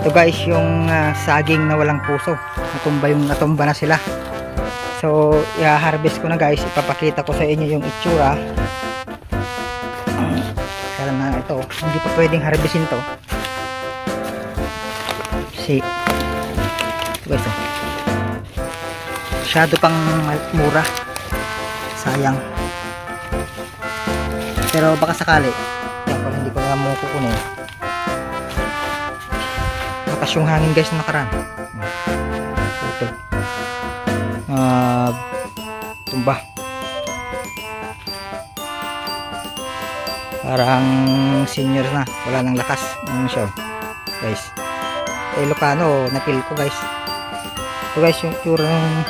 Ito guys yung ah, saging na walang puso. Natumba yung natumba na sila. So, i-harvest ko na guys. Ipapakita ko sa inyo yung itsura. Kaya na ito. Hindi pa pwedeng harvestin to. Si guys oh. Masyado pang mura. Sayang. Pero baka sakali. Hindi ko na mo kukunin. Lakas yung hangin guys na nakaraan. Ito. Ah, tumba. Parang senior na. Wala nang lakas. Siya? oh. Guys. Eh, Ilocano, napil ko guys. Ito guys, yung tsura ng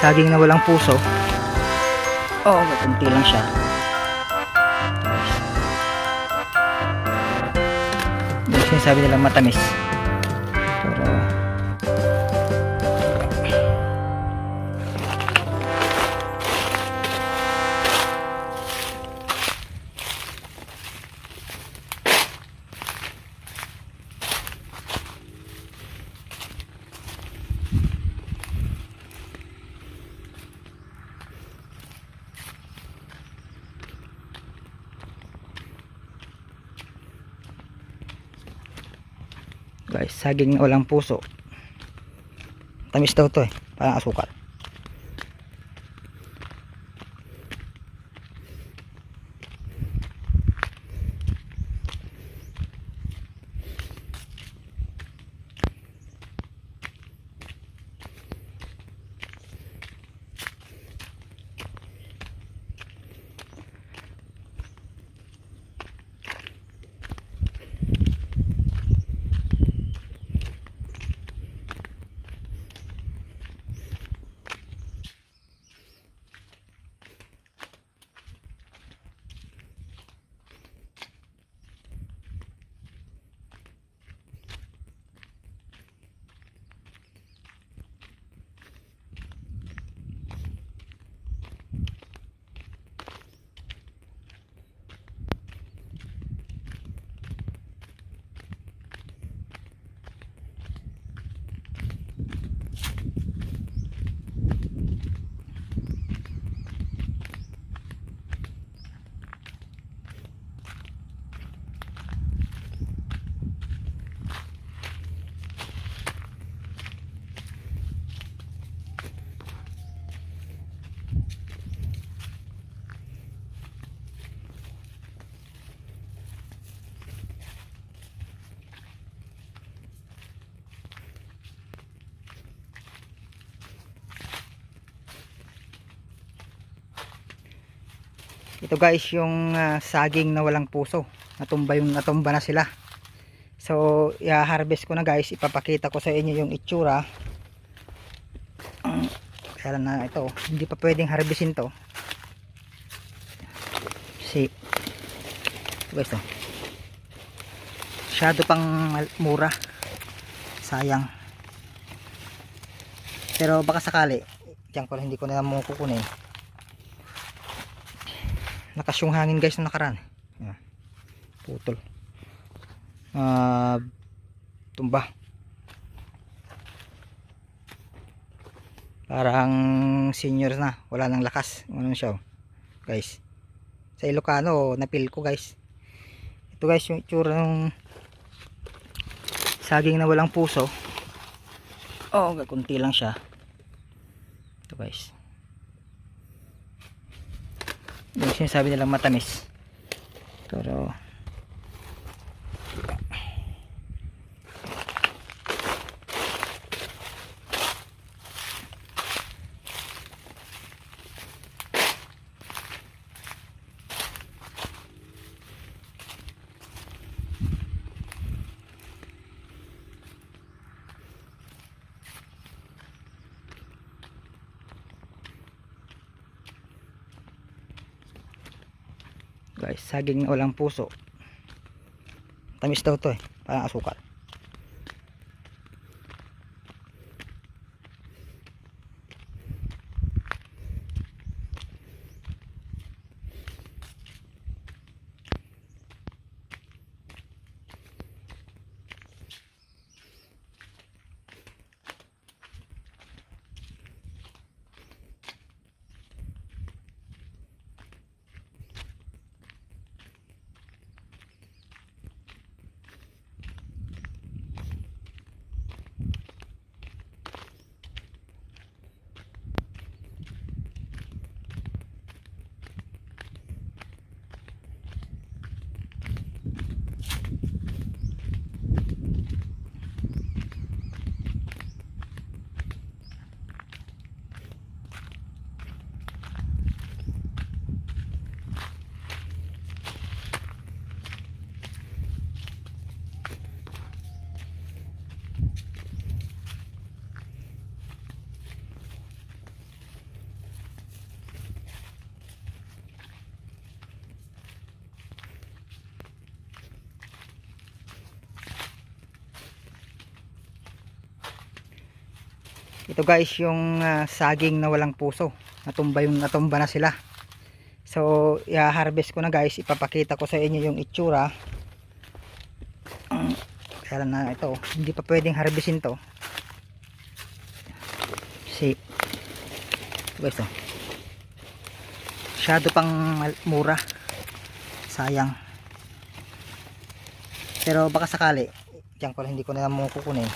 saging na walang puso. Oh, kunti lang siya. Yung sinasabi nilang matamis. Guys, saging na walang puso. Tamis daw to eh. Parang asukal. Ito guys yung ah, saging na walang puso. Natumba yung natumba na sila. So, i-harvest ko na guys. Ipapakita ko sa inyo yung itsura. Kaya na ito. Hindi pa pwedeng harvestin to. Si guys oh. Masyado pang mura. Sayang. Pero baka sakali. Diyan ko hindi ko na mo yung hangin guys na nakaraan. Ayan. putol. Ah, tumba. Parang senior na. Wala nang lakas. Ano siya oh. guys. Sa Ilocano napil ko guys. Ito guys yung itsura ng saging na walang puso. Oh kunti lang siya. Ito guys yung sinasabi nilang matamis. Pero guys. Saging walang puso. Tamis daw to eh. Parang asukal ito guys yung ah, saging na walang puso. Natumba yung natumba na sila. So i-harvest ko na guys. Ipapakita ko sa inyo yung itsura. Kaya na ito hindi pa pwedeng harvestin to. Si guys oh. Masyado pang mura. Sayang. Pero baka sakali diyan ko lang hindi ko na mo kukunin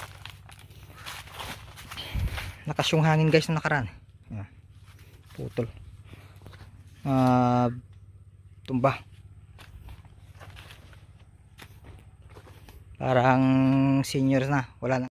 lakas yung hangin guys na nakaraan. Ayan. putol. Ah, tumba. Parang seniors na. Wala na